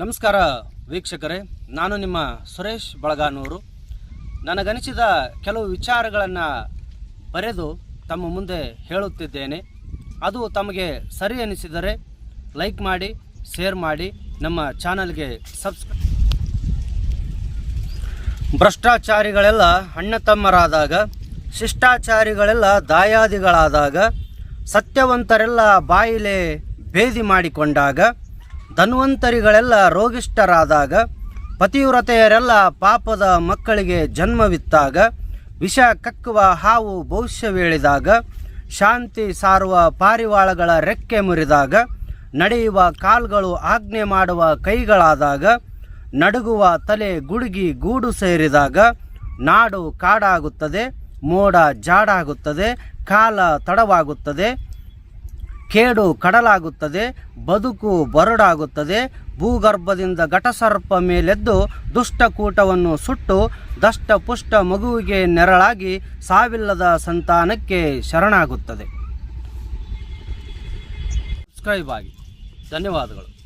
ನಮಸ್ಕಾರ ವೀಕ್ಷಕರೇ, ನಾನು ನಿಮ್ಮ ಸುರೇಶ್ ಬಳಗಾನೂರು. ನನಗನಿಸಿದ ಕೆಲವು ವಿಚಾರಗಳನ್ನು ಬರೆದು ತಮ್ಮ ಮುಂದೆ ಹೇಳುತ್ತಿದ್ದೇನೆ. ಅದು ತಮಗೆ ಸರಿ ಅನಿಸಿದರೆ ಲೈಕ್ ಮಾಡಿ, ಶೇರ್ ಮಾಡಿ, ನಮ್ಮ ಚಾನಲ್ಗೆ ಸಬ್ಸ್ಕ್ರೈಬ್ ಭ್ರಷ್ಟಾಚಾರಿಗಳೆಲ್ಲ ಅಣ್ಣ ತಮ್ಮರಾದಾಗ ಶಿಷ್ಟಾಚಾರಿಗಳೆಲ್ಲ ದಾಯಾದಿಗಳಾದಾಗ, ಸತ್ಯವಂತರೆಲ್ಲ ಬಾಯಿಲೆ ಭೇದಿ ಮಾಡಿಕೊಂಡಾಗ ಧನ್ವಂತರಿಗಳೆಲ್ಲ ರೋಗಿಷ್ಠರಾದಾಗ, ಪತಿವ್ರತೆಯರೆಲ್ಲ ಪಾಪದ ಮಕ್ಕಳಿಗೆ ಜನ್ಮವಿತ್ತಾಗ, ವಿಷ ಕಕ್ಕುವ ಹಾವು ಭವಿಷ್ಯವೇಳಿದಾಗ, ಶಾಂತಿ ಸಾರುವ ಪಾರಿವಾಳಗಳ ರೆಕ್ಕೆ ಮುರಿದಾಗ, ನಡೆಯುವ ಕಾಲ್ಗಳು ಆಜ್ಞೆ ಮಾಡುವ ಕೈಗಳಾದಾಗ, ನಡುಗುವ ತಲೆ ಗುಡುಗಿ ಗೂಡು ಸೇರಿದಾಗ, ನಾಡು ಕಾಡಾಗುತ್ತದೆ, ಮೋಡ ಜಾಡಾಗುತ್ತದೆ, ಕಾಲ ತಡವಾಗುತ್ತದೆ ಕೇಡು ಕಡಲಾಗುತ್ತದೆ, ಬದುಕು ಬರಡಾಗುತ್ತದೆ. ಭೂಗರ್ಭದಿಂದ ಘಟಸರ್ಪ ಮೇಲೆದ್ದು ದುಷ್ಟಕೂಟವನ್ನು ಸುಟ್ಟು ದಷ್ಟಪುಷ್ಟ ಮಗುವಿಗೆ ನೆರಳಾಗಿ ಸಾವಿಲ್ಲದ ಸಂತಾನಕ್ಕೆ ಶರಣಾಗುತ್ತದೆ. ಸಬ್ಸ್ಕ್ರೈಬ್ ಆಗಿ. ಧನ್ಯವಾದಗಳು.